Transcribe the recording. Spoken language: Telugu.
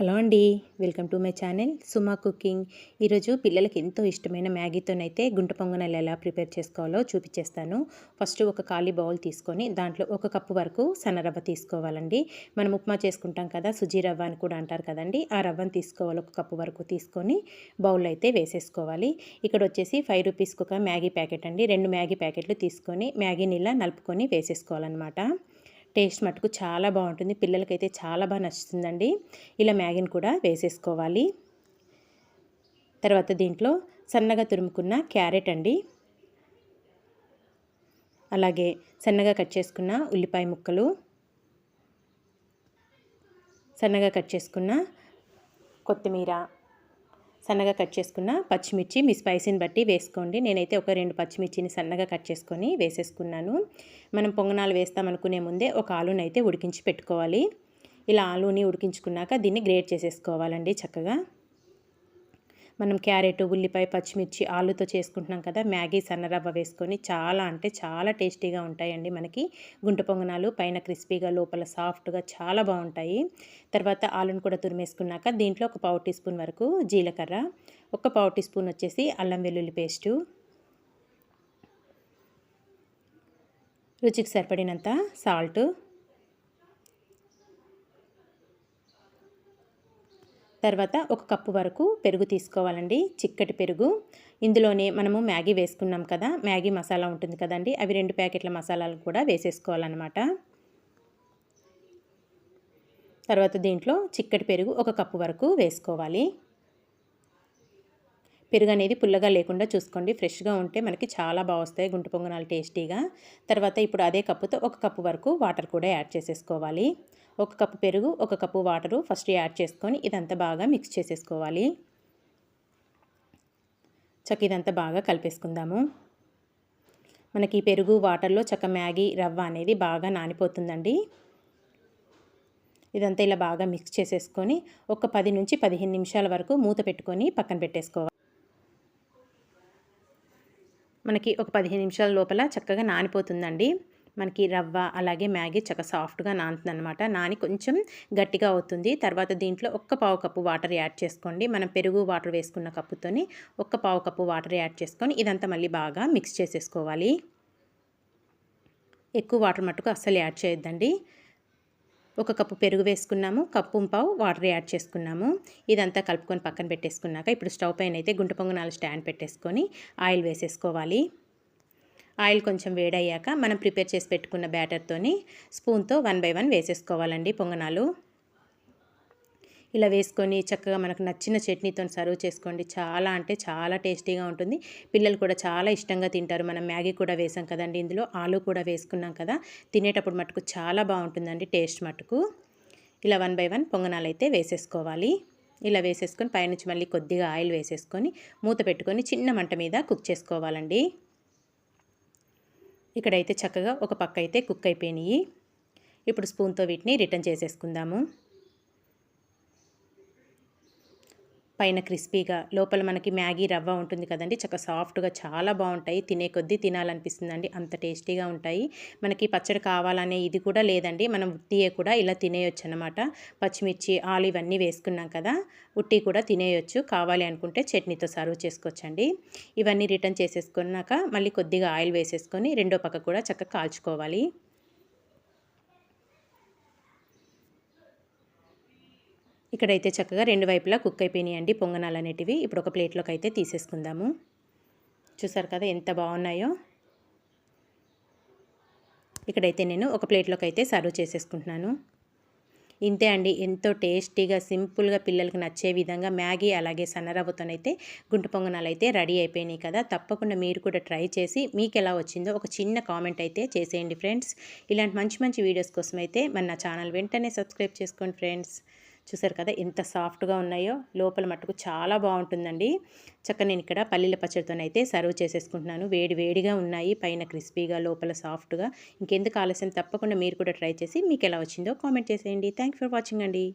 హలో అండి welcome to my channel Suma cooking. ఈరోజు పిల్లలకి ఎంతో ఇష్టమైన మ్యాగీతోనైతే గుంట పొంగనాలు ఎలా ప్రిపేర్ చేసుకోవాలో చూపించేస్తాను ఫస్ట్ ఒక ఖాళీ బౌల్ తీసుకొని దాంట్లో ఒక కప్పు వరకు సన్నరవ్వ తీసుకోవాలండి. మనం ఉప్మా చేసుకుంటాం కదా సుజీ రవ్వ అని కూడా అంటారు కదండి ఆ రవ్వను తీసుకోవాలి ఒక కప్పు వరకు తీసుకొని బౌల్ అయితే వేసేసుకోవాలి. ఇక్కడ వచ్చేసి ఫైవ్ రూపీస్కి ఒక మ్యాగీ ప్యాకెట్ అండి. రెండు మ్యాగీ ప్యాకెట్లు తీసుకొని మ్యాగీని ఇలా నలుపుకొని వేసేసుకోవాలన్నమాట. టేస్ట్ మటుకు చాలా బాగుంటుంది. పిల్లలకైతే చాలా బాగా నచ్చుతుందండి. ఇలా మ్యాగీని కూడా వేసేసుకోవాలి. తర్వాత దీంట్లో సన్నగా తురుముకున్న క్యారెట్ అండి. అలాగే సన్నగా కట్ చేసుకున్న ఉల్లిపాయ ముక్కలు. సన్నగా కట్ చేసుకున్న కొత్తిమీర. సన్నగా కట్ చేసుకున్న పచ్చిమిర్చి మీ స్పైసీని బట్టి వేసుకోండి. నేనైతే ఒక రెండు పచ్చిమిర్చిని సన్నగా కట్ చేసుకొని వేసేసుకున్నాను. మనం పొంగనాలు వేస్తామనుకునే ముందే ఒక ఆలూని అయితే ఉడికించి పెట్టుకోవాలి. ఇలా ఆలూని ఉడికించుకున్నాక దీన్ని గ్రేట్ చేసేసుకోవాలండి చక్కగా. మనం క్యారెట్ ఉల్లిపాయ పచ్చిమిర్చి ఆలుతో చేసుకుంటున్నాం కదా మ్యాగీ సన్నరవ్వ వేసుకొని చాలా అంటే చాలా టేస్టీగా ఉంటాయండి మనకి. గుంట పొంగనాలు పైన క్రిస్పీగా లోపల సాఫ్ట్గా చాలా బాగుంటాయి. తర్వాత ఆలును కూడా తురిమేసుకున్నాక దీంట్లో ఒక పావు టీ స్పూన్ వరకు జీలకర్ర ఒక పావు టీ స్పూన్ వచ్చేసి అల్లం వెల్లుల్లి పేస్టు. రుచికి సరిపడినంత సాల్ట్ తర్వాత ఒక కప్పు వరకు పెరుగు తీసుకోవాలండి. చిక్కటి పెరుగు. ఇందులోనే మనము మ్యాగీ వేసుకున్నాం కదా మ్యాగీ మసాలా ఉంటుంది కదండి అవి రెండు ప్యాకెట్ల మసాలాలు కూడా వేసేసుకోవాలన్నమాట. తర్వాత దీంట్లో చిక్కటి పెరుగు ఒక కప్పు వరకు వేసుకోవాలి. పెరుగు అనేది పుల్లగా లేకుండా చూసుకోండి. ఫ్రెష్గా ఉంటే మనకి చాలా బాగా వస్తాయి గుంట పొంగనాలు టేస్టీగా. తర్వాత ఇప్పుడు అదే కప్పుతో ఒక కప్పు వరకు వాటర్ కూడా యాడ్ చేసేసుకోవాలి. ఒక కప్పు పెరుగు ఒక కప్పు వాటరు ఫస్ట్ యాడ్ చేసుకొని ఇదంతా బాగా మిక్స్ చేసేసుకోవాలి. చక్క ఇదంతా బాగా కలిపేసుకుందాము. మనకి పెరుగు వాటర్లో చక్క మ్యాగీ రవ్వ అనేది బాగా నానిపోతుందండి. ఇదంతా ఇలా బాగా మిక్స్ చేసేసుకొని ఒక పది నుంచి పదిహేను నిమిషాల వరకు మూత పెట్టుకొని పక్కన పెట్టేసుకోవాలి. మనకి ఒక పదిహేను నిమిషాల లోపల చక్కగా నానిపోతుందండి. మనకి రవ్వ అలాగే మ్యాగీ చక్క సాఫ్ట్గా నానుతుంది అనమాట నాని కొంచెం గట్టిగా అవుతుంది. తర్వాత దీంట్లో ఒక్క పావు కప్పు వాటర్ యాడ్ చేసుకోండి. మనం పెరుగు వాటర్ వేసుకున్న కప్పుతోని ఒక్క పావు కప్పు వాటర్ యాడ్ చేసుకొని ఇదంతా మళ్ళీ బాగా మిక్స్ చేసేసుకోవాలి. ఎక్కువ వాటర్ మట్టుకు అస్సలు యాడ్ చేయొద్దండి. ఒక కప్పు పెరుగు వేసుకున్నాము కప్పు పావు వాటర్ యాడ్ చేసుకున్నాము. ఇదంతా కలుపుకొని పక్కన పెట్టేసుకున్నాక ఇప్పుడు స్టవ్ పైన అయితే గుంట పొంగనాలు స్టాండ్ పెట్టేసుకొని ఆయిల్ వేసేసుకోవాలి. ఆయిల్ కొంచెం వేడయ్యాక మనం ప్రిపేర్ చేసి పెట్టుకున్న బ్యాటర్తోని స్పూన్తో వన్ బై వన్ వేసేసుకోవాలండి పొంగనాలు. ఇలా వేసుకొని చక్కగా మనకు నచ్చిన చట్నీతో సర్వ్ చేసుకోండి. చాలా అంటే చాలా టేస్టీగా ఉంటుంది. పిల్లలు కూడా చాలా ఇష్టంగా తింటారు. మనం మ్యాగీ కూడా వేసాం కదండి ఇందులో ఆలు కూడా వేసుకున్నాం కదా తినేటప్పుడు మటుకు చాలా బాగుంటుందండి టేస్ట్ మటుకు. ఇలా వన్ బై వన్ పొంగనాలు అయితే వేసేసుకోవాలి. ఇలా వేసేసుకొని పైనుంచి మళ్ళీ కొద్దిగా ఆయిల్ వేసేసుకొని మూత పెట్టుకొని చిన్న మంట మీద కుక్ చేసుకోవాలండి. ఇక్కడైతే చక్కగా ఒక పక్క అయితే కుక్ అయిపోయినాయి. ఇప్పుడు స్పూన్తో వీటిని రిటర్న్ చేసేసుకుందాము. పైన క్రిస్పీగా లోపల మనకి మ్యాగీ రవ్వ ఉంటుంది కదండి. చక్క సాఫ్ట్గా చాలా బాగుంటాయి. తినే కొద్దీ తినాలనిపిస్తుందండి. అంత టేస్టీగా ఉంటాయి. మనకి పచ్చడి కావాలనే ఇది కూడా లేదండి. మనం ఉట్టియే కూడా ఇలా తినేయొచ్చు అనమాట పచ్చిమిర్చి ఆలు ఇవన్నీ వేసుకున్నాం కదా ఉట్టి కూడా తినేయొచ్చు. కావాలి అనుకుంటే చట్నీతో సర్వ్ చేసుకోవచ్చండి. ఇవన్నీ రిటర్న్ చేసేసుకున్నాక మళ్ళీ కొద్దిగా ఆయిల్ వేసేసుకొని రెండో పక్క కూడా చక్కగా కాల్చుకోవాలి. ఇక్కడైతే చక్కగా రెండు వైపులా కుక్ అయిపోయినాయండి పొంగనాలు అనేటివి ఇప్పుడు ఒక ప్లేట్లోకి అయితే తీసేసుకుందాము. చూసారు కదా ఎంత బాగున్నాయో. ఇక్కడైతే నేను ఒక ప్లేట్లోకి అయితే సర్వ్ చేసేసుకుంటున్నాను. ఇంతే అండి ఎంతో టేస్టీగా సింపుల్గా పిల్లలకి నచ్చే విధంగా మ్యాగీ అలాగే సన్నరవ్వతోనైతే గుంట పొంగనాలు అయితే రెడీ అయిపోయినాయి కదా. తప్పకుండా మీరు కూడా ట్రై చేసి మీకు ఎలా వచ్చిందో ఒక చిన్న కామెంట్ అయితే చేసేయండి ఫ్రెండ్స్. ఇలాంటి మంచి మంచి వీడియోస్ కోసం అయితే మన నా ఛానల్ వెంటనే సబ్స్క్రైబ్ చేసుకోండి ఫ్రెండ్స్. చూసారు కదా ఎంత సాఫ్ట్గా ఉన్నాయో లోపల మట్టుకు చాలా బాగుంటుందండి. చక్క నేను ఇక్కడ పల్లీల పచ్చడితోనైతే సర్వ్ చేసేసుకుంటున్నాను. వేడి వేడిగా ఉన్నాయి పైన క్రిస్పీగా లోపల సాఫ్ట్గా. ఇంకెందుకు ఆలస్యం తప్పకుండా మీరు కూడా ట్రై చేసి మీకు ఎలా వచ్చిందో కామెంట్ చేసేయండి. థ్యాంక్ ఫర్ వాచింగ్ అండి.